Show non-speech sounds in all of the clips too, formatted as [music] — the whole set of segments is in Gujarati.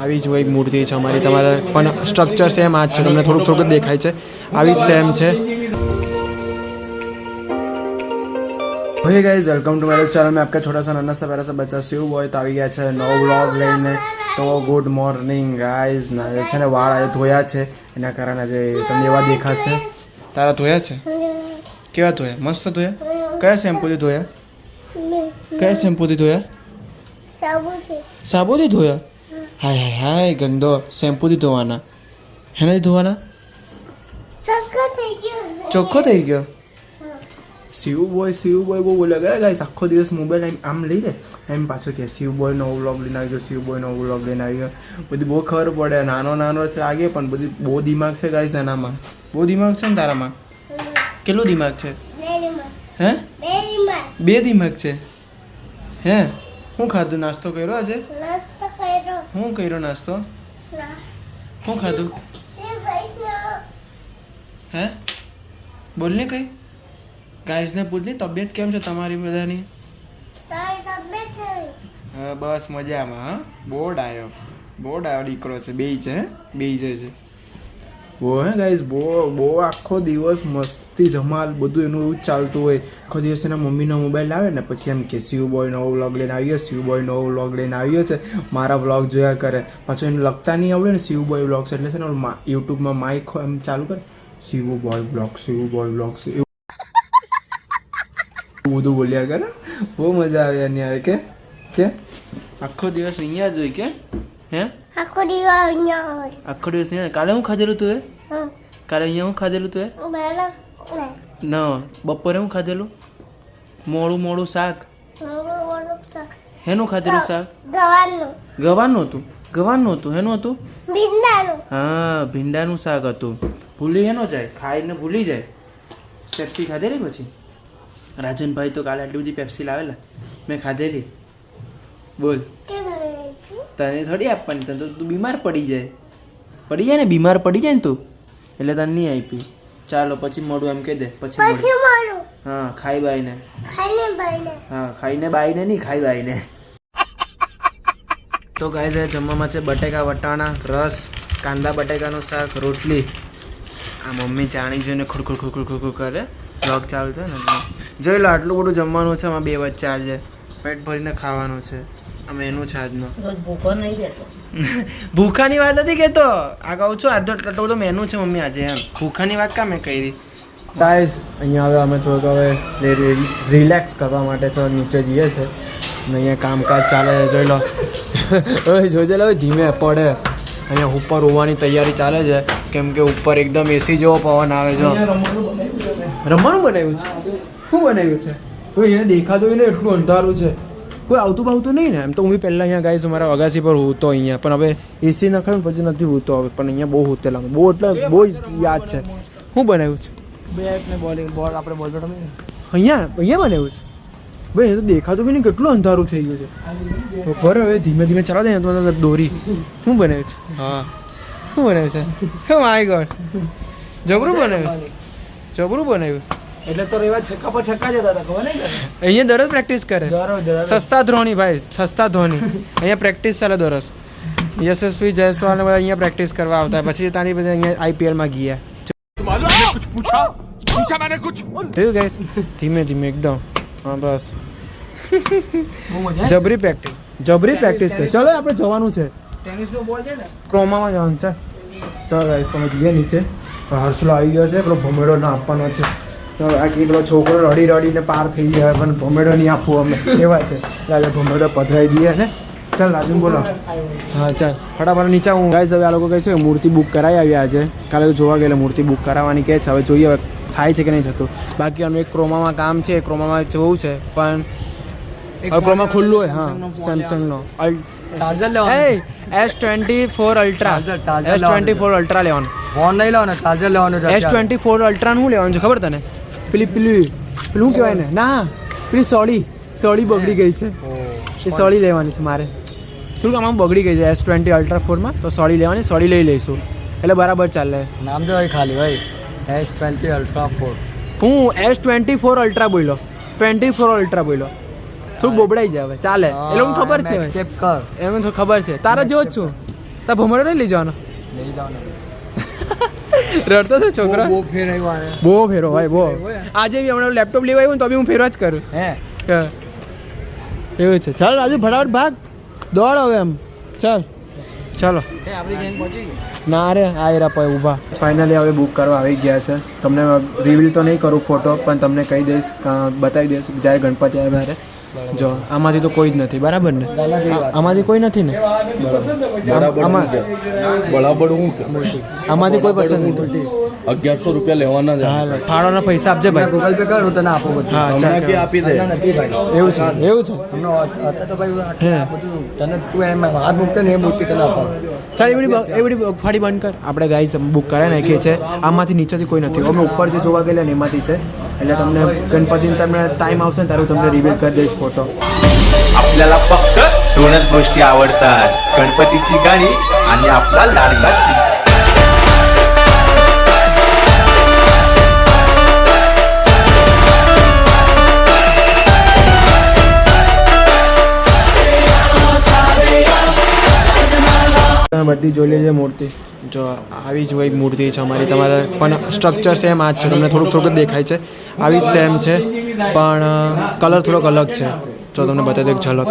આવી જ હોય મૂર્તિ છે અમારી. તમારે પણ સ્ટ્રક્ચર સેમ આ જ છે. તમને થોડુંક થોડુંક દેખાય છે. આવી જ સેમ છે. હોય ગાઈઝ વેલકમ ટુ મારું ચેનલ મેં આપકા છોટા સા નન્ના સે પેરા સે બચ્ચા સેવ બોય તો આવી ગયા છે નવો વ્લોગ લઈને. તો ગુડ મોર્નિંગ ગાઈઝ ના છે ને વાળ આજે ધોયા છે. એના કારણે આજે તમને એવા દેખાશે. તારા ધોયા છે? કેવા ધોયા? મસ્ત ધોયા? કયા શેમ્પુથી ધોયા? કયા શેમ્પુથી ધોયા? સાબુથી ધોયા? હાય હાય હાય ગંદો. શેમ્પૂથી ધોવાના. હેનાથી ધોવાના? ચોખ્ખો થઈ ગયો શિવ બોય શિવ બોય બહુ બોલ્યા ગયા ગાઈસ આખો દિવસ મોબાઈલ એમ આમ લઈ લે. એમ પાછો કે શિવ બોય નવો વ્લોગ લઈને આવી ગયો શિવ બોય નવો વ્લોગ લઈને આવી ગયો બધી બહુ ખબર પડે. નાનો નાનો છે આગે પણ બધી બહુ દિમાગ છે ગાઈસ એનામાં. બહુ દિમાગ છે ને તારામાં? કેટલું દિમાગ છે? હે? બે દિમાગ. છે. હે? હું ખાધું નાસ્તો કર્યો આજે? હું કર્યો નાસ્તો? શું ખાધું? હે? બોલ ને કઈ? ગાઈઝને પૂછની, તબિયત કેમ છે તમારી બધાની? હા, બસ મજામાં, હા. બોર્ડ આવ્યો બોર્ડ આવ્યો દીકરો છે, બેય છે છે છે. બહુ, હે ગાઈઝ, બહુ બહુ આખો દિવસ મસ્તી. ધમાલ બધું એનું એવું જ ચાલતું હોય. આખો દિવસ એના મમ્મીનો મોબાઈલ આવે ને પછી એમ કે શિવ બોય નવો વ્લોગ લઈને આવ્યો શિવ બોય નવો વ્લોગ લઈને આવ્યો છે મારા વ્લોગ જોયા કરે. પાછું એને લખતા નહીં આવડે ને શિવ બોય વ્લોગ્સ એટલે છે ને યુટ્યુબમાં માઇક એમ ચાલુ કરે. Shiv boy vlog Shiv boy vlogs એવું બધું બોલ્યા કરે. બહુ મજા આવે એની આવે કે? કે? આખો દિવસ અહીંયા જોઈ કે? હે? આખો દિવસ અહીંયા હોય. આખો દિવસ અહીંયા કાલે હું ખાધેલું તું કાલે અહીંયા હું ખાધેલું તું. ને. બપોરે હું ખાધેલું? મોડું મોડું શાક. હેનું ખાધેલું શાક? ગવાનું હતું. ગવાનું હતું. હેનું હતું? ભીંડાનું. હા ભીંડાનું શાક હતું. ભૂલી હેનો જાય. ખાઈને ભૂલી જાય. પેપ્સી ખાધેલી પછી? રાજનભાઈ તો કાલે આટલી બધી પેપ્સી લાવેલા. મેં ખાધેલી. બોલ? તને થોડી આપવાની. તને તો તું બીમાર પડી જાય. પડી જાય ને? બીમાર પડી જાય ને તું? એટલે તને નહીં આપી. ચાલો પછી મોડું એમ કહી દે પછી મોડું હા ખાઈ બાઈને. ખાઈને બાઈને. હા ખાઈને બાઈને નહીં ખાઈ બાઈને. તો ગાય છે જમવામાં છે બટેકા વટાણા રસ કાંદા બટેકાનું શાક રોટલી. આ મમ્મી જાણી જોઈને ખુડખુડ ખુડખુડ ખુડખુડ કરે. બ્લોગ ચાલુ છે ને. જોઈ લો આટલું બધું જમવાનું છે આમાં બે વચ્ચે આજે પેટ ભરીને ખાવાનું છે. આ એનું છે આજનો ભૂખો નહીં રહેતો. [laughs] ભૂખાની વાત નથી કહેતો. આ કહું છું આટલો ટટો બધો મેનુ છે મમ્મી આજે એમ. ભૂખાની વાત કાં મેં કહી ગાઈઝ અહીંયા હવે અમે થોડુંક હવે રિલેક્સ કરવા માટે થોડા નીચે જઈએ છે. અને અહીંયા કામકાજ ચાલે છે જોઈ લો. [laughs] હવે જોઈ લો ધીમે પડે. અહીંયા ઉપર હોવાની તૈયારી ચાલે છે. કેમ કે ઉપર એકદમ એસી જેવો પવન આવે છે. રમવાનું બનાવ્યું છે શું બનાવ્યું છે? અહીંયા દેખાતું ને એટલું અંધારું છે. કોઈ આવતું ભાવતું નહીં ને. એમ તો હું પહેલાં અહીંયા ગાઈશ મારા અગાસી પર હોતો અહીંયા. પણ હવે એસી નખાય ને પછી નથી હોતો હવે. પણ અહીંયા બહુ હોતેલા બહુ એટલે બહુ જ યાદ છે. હું બનાવ્યું છે? બે બોલિંગ બોલ આપણે બોલ બેટ અહીંયા? અહીંયા બનાવ્યું છે? ભાઈ એ તો દેખાતું બી નહીં. કેટલું અંધારું થઈ ગયું છે. બપોર હવે ધીમે ધીમે ચાલો જાય ને તો દોરી. શું બનાવ્યું છે? હા. શું બનાવ્યું છે? હે માય ગોડ જબરું બનાવ્યું? જબરું બનાવ્યું? એટલે તો રેવા છક્કા પર છક્કા જતા હતા ખબર નહીં અહીંયા દરરોજ પ્રેક્ટિસ કરે. સસ્તા ધોની ભાઈ સસ્તા ધોની અહીંયા પ્રેક્ટિસ ચાલે દરરોજ. યશસ્વી જયસ્વાલ ને અહીંયા પ્રેક્ટિસ કરવા આવતા પછી તારી બધા અહીંયા આઈપીએલમાં ગયા. થયું ગાય ધીમે ધીમે એકદમ. હા બસ. જબરી પ્રેક્ટિસ જબરી પ્રેક્ટિસ કરી. ચલો આપણે જવાનું છે. ટેનિસ નો બોલ છે ને? ક્રોમામાં જવાનું છે. ચાલો ગાઈસ તમે જઈએ નીચે. હર્ષલો આવી ગયો છે. પેલો ભમેડો ના આપવાનો છે. આ કેટલો છોકરો રડી રડીને પાર થઈ જાય પણ ભમેડો નહીં આપવું અમે. એવા છે. એટલે ભમેડો પધરાઈ દઈએ ને ચાલ રાજુ બોલો. હા ચાલ. ફટાફટ નીચે હું ગાઈસ હવે આ લોકો કહે છે મૂર્તિ બુક કરાવી આવ્યા આજે. કાલે તો જોવા ગયેલા મૂર્તિ બુક કરાવવાની કહે છે. હવે જોઈએ હવે થાય છે કે નહીં થતું. બાકી આનું એક ક્રોમામાં કામ છે ક્રોમામાં જવું છે પણ ક્રોમા ખુલ્લું હોય હા સેમસંગનો S twenty four Ultra S twenty four Ultra લેવાનું ફોન નહીં લેવાનો ચાર્જર લેવાનું એસ ટ્વેન્ટી ફોર અલ્ટ્રાનું શું લેવાનું છે ખબર તને? પેલી પેલી પેલું કહેવાય ને ના પેલી સોળી. સોળી બગડી ગઈ છે. એ સોળી લેવાની છે મારે. થોડુંક આમાં બગડી ગઈ છે એસ ટ્વેન્ટી અલ્ટ્રા ફોરમાં તો સોળી લેવાની સોળી લઈ લઈશું. એટલે બરાબર ચાલે. નામ તો ખાલી ભાઈ. એસ ટ્વેન્ટી અલ્ટ્રા ફોર હું એસ ટ્વેન્ટી ફોર અલ્ટ્રા બોલ્યો. ટ્વેન્ટી ફોર અલ્ટ્રા બોલ્યો. થોડું બોબડાઈ જાય હવે. ચાલે. એટલે હું ખબર છે એમ તો ખબર છે. તારા જેવો જ છું. તારા ભમરો નહીં લઈ જવાનો? લઈ જાઓ ને રડતો હતો છોકરો? બહુ ફેરાયો બહુ ફેરો ભાઈ બહુ. આજે બી હમણાં લેપટોપ લેવા આવ્યું તો બી હું ફેરવા જ કરું. હે. એવું છે. ચાલ રાજુ ફટાફટ ભાગ. દોડ હવે એમ. ચાલ. ચાલો. ના રે આ એરા પછી ઊભા. ફાઇનલી હવે બુક કરવા આવી ગયા છે. તમને રિવીલ તો નહીં કરું ફોટો પણ તમને કહી દઈશ બતાવી દઈશ. જ્યારે ગણપતિ આવે ત્યારે. જો આમાંથી તો કોઈ જ નથી બરાબર ને? આમાંથી કોઈ નથી ને? બરાબર આમાં હું બરાબર આમાંથી કોઈ પસંદ નથી. અગિયારસો રૂપિયા લેવાના છે. હા ફાળોના પૈસા આપજે ભાઈ. ગૂગલ પે કરું તને આપો બધું. હા ચાલ કે આપી દે? નથી એવું છે એવું છે? તો ભાઈ બધું તને તું એમ હાથ મૂકતો ને એ મૂર્તિ તને આપો. ચાલ એવડી એવડી ફાડી બંધ કર. આપણે ગાઈસ બુક કરાવી નાખીએ છે આમાંથી નીચેથી કોઈ નથી. અમે ઉપર જે જોવા ગયેલા ને એમાંથી છે. એટલે તમને ગણપતિને તમને ટાઈમ આવશે ને ત્યારે હું તમને રિવીલ કરી દઈશ ફોટો आपल्याला फक्त दोनच गोष्टी आवडतात गणपतीची गाणी आणि आपला लाडका બધી જોઈ લેજો મૂર્તિ. જો આવી જ એક મૂર્તિ છે અમારી, તમારે પણ સ્ટ્રક્ચર સેમ આ જ છે. તમને થોડુંક થોડુંક દેખાય છે. આવી જ સેમ છે, પણ કલર થોડોક અલગ છે. જો તમને બતાવી દો એક ઝલક.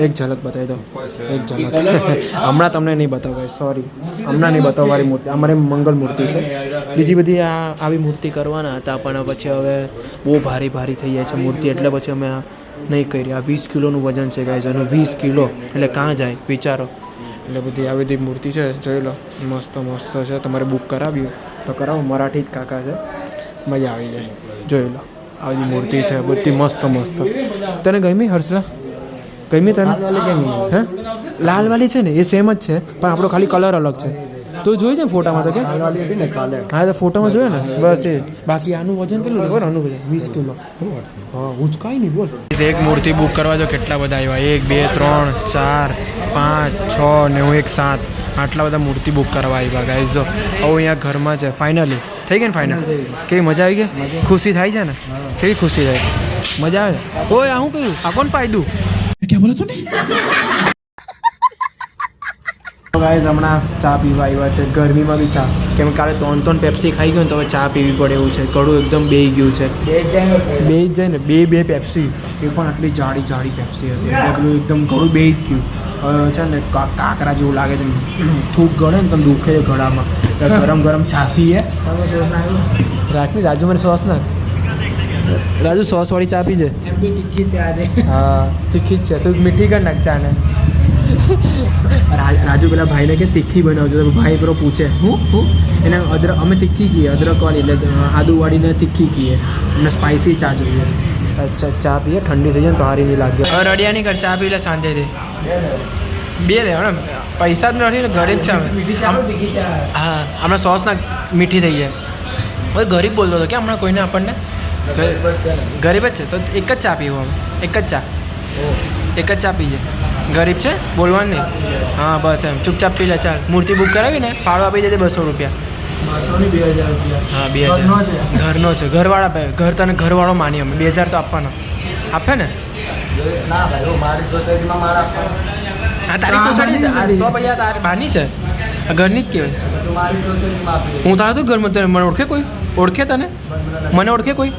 એક ઝલક બતાવી દો એક ઝલક. [laughs] હમણાં તમને નહીં બતાવવાય સોરી હમણાં નહીં બતાવવાની મારી મૂર્તિ. અમારે મંગલ મૂર્તિ છે. બીજી બધી આ આવી મૂર્તિ કરવાના હતા, પણ પછી હવે બહુ ભારી ભારી થઈ જાય છે મૂર્તિ, એટલે પછી અમે નહીં કરી. આ વીસ કિલોનું વજન છે ગાય એનું વીસ કિલો. એટલે કાં જાય? વિચારો. એટલે બધી આવી બધી મૂર્તિ છે જોઈ લો. મસ્ત મસ્ત છે. તમારે બુક કરાવ્યું. તો કરાવો. મરાઠી જ કાકા છે. મજા આવી જાય. જોઈ લો. આવી બધી મૂર્તિ છે. બધી મસ્ત મસ્ત. તને ગમી હર્ષલા? ગમી તને? હે? લાલવાળી છે ને? એ સેમ જ છે. પણ આપણો ખાલી કલર અલગ છે. તું જોઈ છે ફોટામાં તો કે ને હા તો ફોટામાં જોયો ને? બસ એ. બાકી આનું વજન કેટલું ખબર આનું વજન? વીસ કિલો. હા ઉચકાય નહીં બોલ. એક મૂર્તિ બુક કરવા જો કેટલા બધા આવ્યા. એક બે ત્રણ ચાર પાંચ છ ને હું એક સાત. આટલા બધા મૂર્તિ બુક કરવા આવ્યા ગાઈઝ જો હવે અહીંયા ઘરમાં છે. ફાઇનલી થઈ ગઈ ને ફાઇનલ કેવી મજા આવી ગઈ? ખુશી થાય છે ને? કેવી ખુશી થાય? મજા આવે? ઓય આ શું કહ્યું આ કોણ પાયદું ગાઈઝ હમણાં ચા પીવા આવ્યા છે. ગરમીમાં બી ચા. કેમ કાલે ત્રણ ત્રણ પેપ્સી ખાઈ ગયો ને તો હવે ચા પીવી પડે એવું છે. કડું એકદમ બે ગયું છે. બે જ જાય ને બે બે પેપ્સી એ પણ આટલી જાડી જાડી પેપ્સી હતી. એટલે પેલું એકદમ કડું જ ગયું. હવે છે ને કાંકરા જેવું લાગે છે. થૂક ગળે ને તમે દુખે છે ગળામાં. ગરમ ગરમ ચા પીએ. રાખની રાજુ મને સોસ ના. રાજુ સોસ વાળી ચા પીજે. હા તીખી જ છે. તું મીઠી કર નાખ ચા ને. [laughs] રાજુ પેલા ભાઈને કે તીખી બનાવજો. તો ભાઈ પેલો પૂછે હું? હું? એને અદરક અમે તીખી કહીએ અદરકવાળી એટલે આદુવાળીને તીખી કહીએ અમને સ્પાઇસી ચા જોઈએ. અચ્છા ચા પીએ ઠંડી થઈ જાય તો હારી નહીં લાગે. હવે રડિયા નહીં કર ચા પી લે શાંતિથી. બે લે હમણાં પૈસા જ નથી ગરીબ છે અમે. હા હમણાં સોસ ના મીઠી થઈ જાય. હવે ગરીબ બોલતો હતો કે હમણાં કોઈને આપણને? ગરીબ જ છે તો એક જ ચા પીવો અમે. એક જ ચા. એક જ ચા પીજે ગરીબ છે? બોલવાનું નહીં. હા બસ એમ. ચૂપચાપ પી લે ચાલ. મૂર્તિ બુક કરાવી ને ફાળો આપી દેજે બસો રૂપિયા. હા બે હજાર. ઘરનો છે. ઘરવાળા ભાઈ ઘર તને ઘરવાળો માની અમે. બે હજાર તો આપવાનો. આપે ને? હું તારી સોસાયટી તો ભાઈ તારી બાની છે? ઘરની જ કહેવાય. હું તારું તું ઘરમાં તને મને ઓળખે કોઈ? ઓળખે તને? મને ઓળખે કોઈ?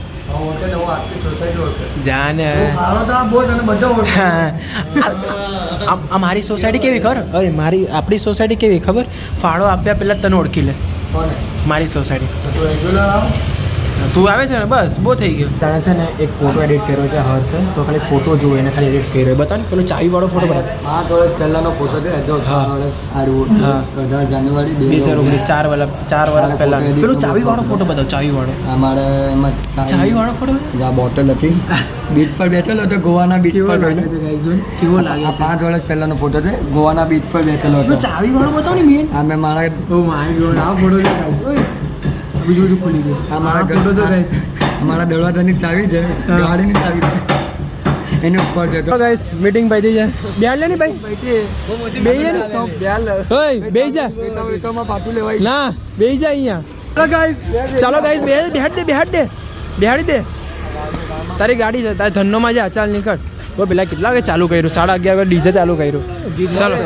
મારી સોસાયટી કેવી ખબર? અરે મારી આપણી સોસાયટી કેવી ખબર? ફાળો આપ્યા પહેલાં તને ઓળખી લે. મારી સોસાયટી તો આવ? છે ને? બસ બહુ થઈ ગયો. તારે છે ને એક ફોટો એડિટ કર્યો છે હર્ષે. તો ખાલી ફોટો જોવે એને ખાલી એડિટ કર્યો. બતા ને પેલો ચાવી વાળો ફોટો બતા પાંચ વર્ષ પહેલાનો ફોટો છે જો હા. અઢાર જાન્યુઆરી બે હજાર ઓગણીસ. ચાર વાળા ચાર વર્ષ પહેલા પેલો ચાવી વાળો ફોટો બતાવ ચાવી વાળો અમારે એમાં ચાવી વાળો ફોટો જ્યાં બોટલ હતી. બીચ પર બેઠેલો હતો ગોવાના બીચ કેવો પર? કેવો લાગે આ છે? પાંચ વર્ષ પહેલાનો ફોટો છે ગોવાના બીચ પર બેઠેલો તો હતો. ચાવી વાળો બતાવ ને મેન આ મેં મારા ઓ માય ગોડ આ ફોટો છે બીજું બધું ખુલી ગયું આ મારા ગઢો તો ગાઈસ મારા દરવાજાની ચાવી છે ગાડીની ચાવી છે. એને ઉપર જતો તો ગાઈસ મીટિંગ પઈ થઈ જાય બેલ લે ને ભાઈ. બેહી જા ને બેલ ઓય બેહી જા. તો માં પાછું લેવાય ના બેહી જા અહીંયા. ચાલો ગાઈસ ચાલો ગાઈસ બે બેહાડ દે બેહાડ દે. બેહાડી દે. તારી ગાડી છે તારી ધંધોમાં જા ચાલ નીકળ. તો પેલા કેટલા વાગે ચાલુ કર્યું? સાડા અગિયાર વાગે ડીજે ચાલુ કર્યું. ચાલો.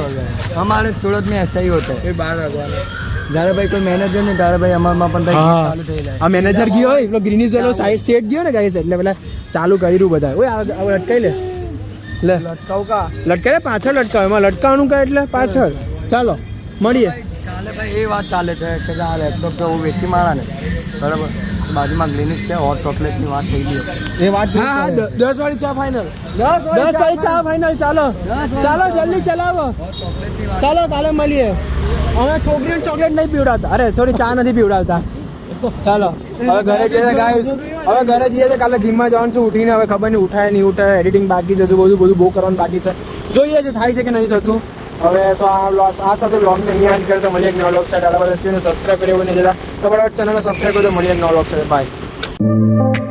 અમારે સુરતમાં એસઆઈ હોતા એ બાર વાગવાના જ્યારે ભાઈ કોઈ મેનેજર નહીં ત્યારે ભાઈ અમારમાં પણ ભાઈ ચાલુ થઈ જાય. આ મેનેજર ગયો હોય એટલો ગ્રીનિશ વાળો સાઈડ સેટ ગયો ને ગાઈસ એટલે પેલા ચાલુ કર્યું બધા. ઓય આ લટકાઈ લે. લે. લટકાવ કા? લટકાઈ પાછળ લટકાવ. એમાં લટકાવવાનું કા એટલે? પાછળ. ચાલો મળીએ. કાલે ભાઈ એ વાત ચાલે છે કે લેપટોપ તો હું વેચી મારા ને. બરાબર. બાજુમાં ક્લિનિક છે હોટ ચોકલેટની વાત થઈ ગઈ. એ વાત હા હા 10 વાળી ચા ફાઇનલ 10 વાળી ચા ફાઇનલ ચાલો. ચાલો જલ્દી ચલાવો. ચાલો કાલે મળીએ. અમે છોકરીઓને ચોકલેટ નહીં પીવડાવતા. અરે સોરી ચા નથી પીવડાવતા. ચાલો હવે ઘરે જઈએ ગાઈસ હવે ઘરે જઈએ છે કાલે જીમમાં જવાનું છું ઉઠીને હવે ખબર નહીં ઉઠાય નહીં ઉઠાય એડિટિંગ બાકી છે બધું બધું બહુ કરવાનું બાકી છે. જોઈએ છે થાય છે કે નહીં થતું. હવે તો આ લોસ આ સાથે બ્લોગને અહીંયા એન્ડ કરતો મળીએ એક નવા બ્લોગ સાથે. અલગ બધા સબસ્ક્રાઈબ કરી હોય ને જતા તો બરાબર ચેનલને સબસ્ક્રાઈબ કરજો મળીએ એક નવા બ્લોગ સાથે. બાય